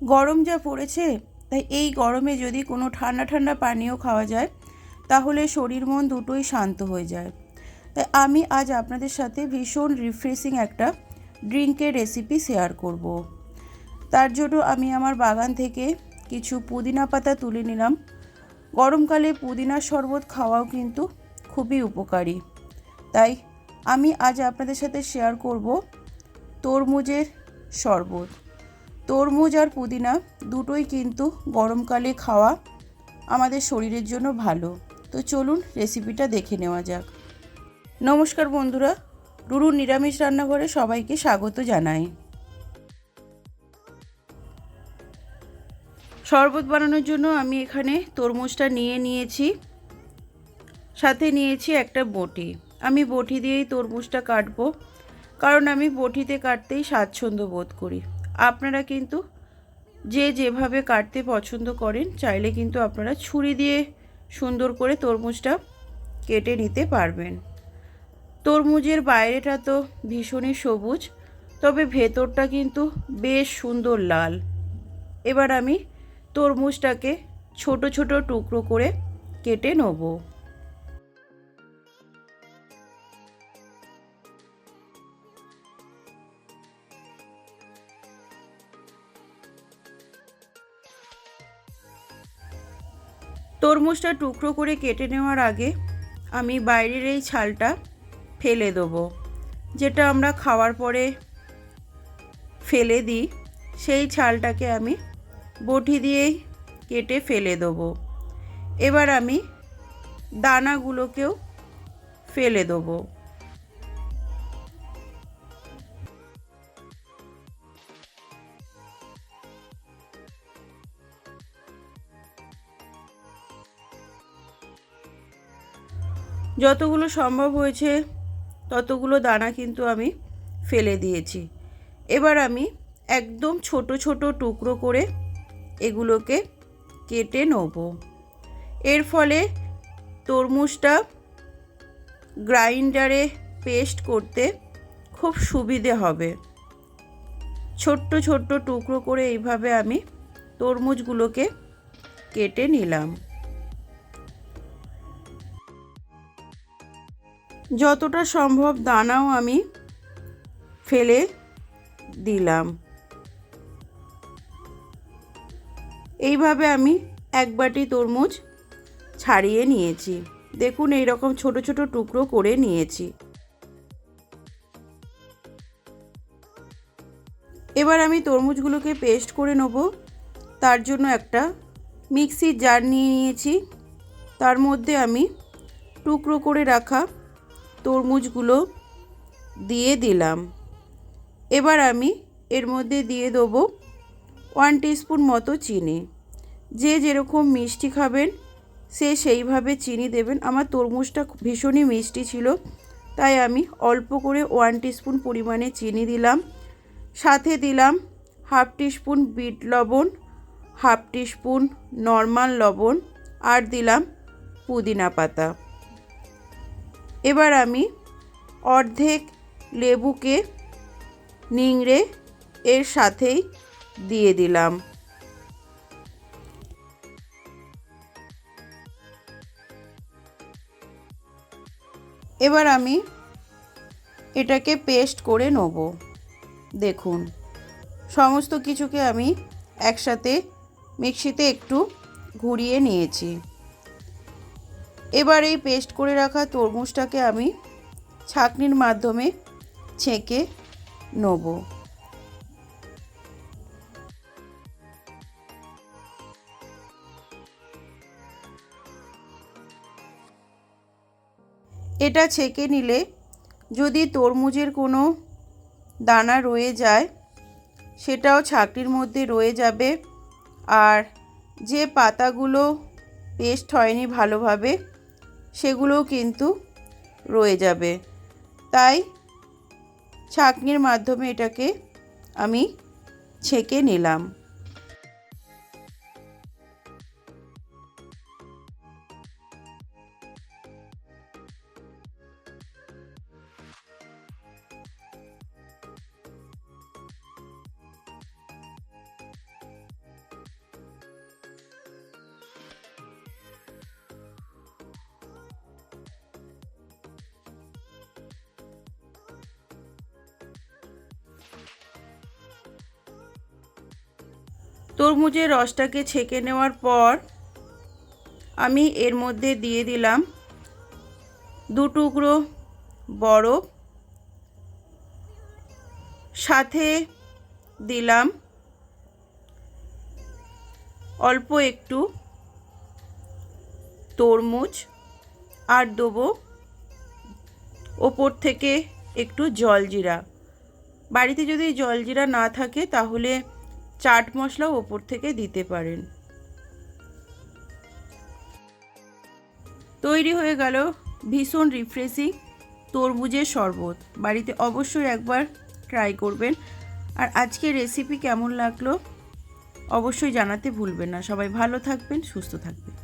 গরম যা পড়েছে, তাই এই গরমে যদি কোনো ঠান্ডা ঠান্ডা পানীয় খাওয়া যায়, তাহলে শরীর মন দুটোই শান্ত হয়ে যায়। তাই আমি আজ আপনাদের সাথে ভীষণ রিফ্রেশিং একটা ড্রিঙ্কের রেসিপি শেয়ার করব। তার জন্য আমি আমার বাগান থেকে কিছু পুদিনা পাতা তুলে নিলাম। গরমকালে পুদিনার শরবত খাওয়াও কিন্তু খুবই উপকারী। তাই আমি আজ আপনাদের সাথে শেয়ার করব তরমুজের শরবত। তরমুজ আর পুদিনা দুটোই কিন্তু গরমকালে খাওয়া আমাদের শরীরের জন্য ভালো। তো চলুন রেসিপিটা দেখে নেওয়া যাক। নমস্কার বন্ধুরা, রুরুর নিরামিষ রান্নাঘরে সবাইকে স্বাগত জানাই। শরবত বানানোর জন্য আমি এখানে তরমুজটা নিয়ে নিয়েছি। সাথে নিয়েছি একটা বটি। আমি বটি দিয়েই তরমুজটা কাটবো, কারণ আমি বটিতে কাটতেই স্বাচ্ছন্দ্য বোধ করি। আপনারা কিন্তু যে যেভাবে কাটতে পছন্দ করেন, চাইলে কিন্তু আপনারা ছুরি দিয়ে সুন্দর করে তরমুজটা কেটে নিতে পারবেন। তরমুজের বাইরেটা তো ভীষণই সবুজ, তবে ভেতরটা কিন্তু বেশ সুন্দর লাল। এবার আমি তরমুজটাকে ছোট ছোট টুকরো করে কেটে নেব। তরমুজটা টুকরো করে কেটে নেওয়ার আগে আমি বাইরের এই ছালটা ফেলে দেবো। যেটা আমরা খাওয়ার পরে ফেলে দিই, সেই ছালটাকে আমি বটি দিয়েই কেটে ফেলে দেবো। এবার আমি দানাগুলোকেও ফেলে দেবো। যতগুলো সম্ভব হয়েছে, ততগুলো দানা কিন্তু আমি ফেলে দিয়েছি। এবার আমি একদম ছোট ছোট টুকরো করে এগুলোকে কেটে নেব। এর ফলে তরমুজটা গ্রাইন্ডারে পেস্ট করতে খুব সুবিধে হবে। ছোট্ট ছোট্ট টুকরো করে এইভাবে আমি তরমুজগুলোকে কেটে নিলাম। যতটা সম্ভব দানাও আমি ফেলে দিলাম। এইভাবে আমি এক বাটি তরমুজ ছাড়িয়ে নিয়েছি। দেখুন এই রকম ছোট ছোট টুকরো করে নিয়েছি। এবার আমি তরমুজগুলোকে পেস্ট করে নেব। তার জন্য একটা মিক্সির জার নিয়ে নিয়েছি। তার মধ্যে আমি টুকরো করে রাখা তরমুজগুলো দিয়ে দিলাম। এবার আমি এর মধ্যে দিয়ে দেবো ওয়ান টিস্পুন মতো চিনি। যে যেরকম মিষ্টি খাবেন, সে সেইভাবে চিনি দেবেন। আমার তরমুজটা ভীষণই মিষ্টি ছিল, তাই আমি অল্প করে ওয়ান টিস্পুন পরিমাণে চিনি দিলাম। সাথে দিলাম হাফ টিস্পুন বিট লবণ হাফ টিস্পুন নর্মাল লবণ, আর দিলাম পুদিনা পাতা। এবার আমি অর্ধেক লেবুকে নিংড়ে এর সাথেই দিয়ে দিলাম। এবার আমি এটাকে পেস্ট করে নেব। দেখুন, সমস্ত কিছুকে আমি একসাথে মিক্সিতে একটু ঘুরিয়ে নিয়েছি। এবার এই পেস্ট করে রাখা তরমুজটাকে আমি ছাঁকনির মাধ্যমে ছেঁকে নেব। এটা ছেঁকে নিলে যদি তরমুজের কোনো দানা রয়ে যায়, সেটাও ছাকরির মধ্যে রয়ে যাবে আর যে পাতাগুলো পেস্ট হয়নি ভালোভাবে সেগুলোও কিন্তু রয়ে যাবে। তাই ছাঁকনির মাধ্যমে এটাকে আমি ছেঁকে নিলাম। তরমুজের রসটাকে ছেঁকে নেওয়ার পর আমি এর মধ্যে দিয়ে দিলাম দু টুকরো বরফ সাথে দিলাম অল্প একটু তরমুজ আর দেবো ওপর থেকে একটু জলজিরা। বাড়িতে যদি জলজিরা না থাকে তাহলে চাট মশলাও ওপর থেকে দিতে পারেন। তৈরি হয়ে গেল ভীষণ রিফ্রেশিং তরমুজের শরবত। বাড়িতে অবশ্যই একবার ট্রাই করবেন। আর আজকে রেসিপি কেমন লাগল? অবশ্যই জানাতে ভুলবেন না। সবাই ভালো থাকবেন, সুস্থ থাকবেন।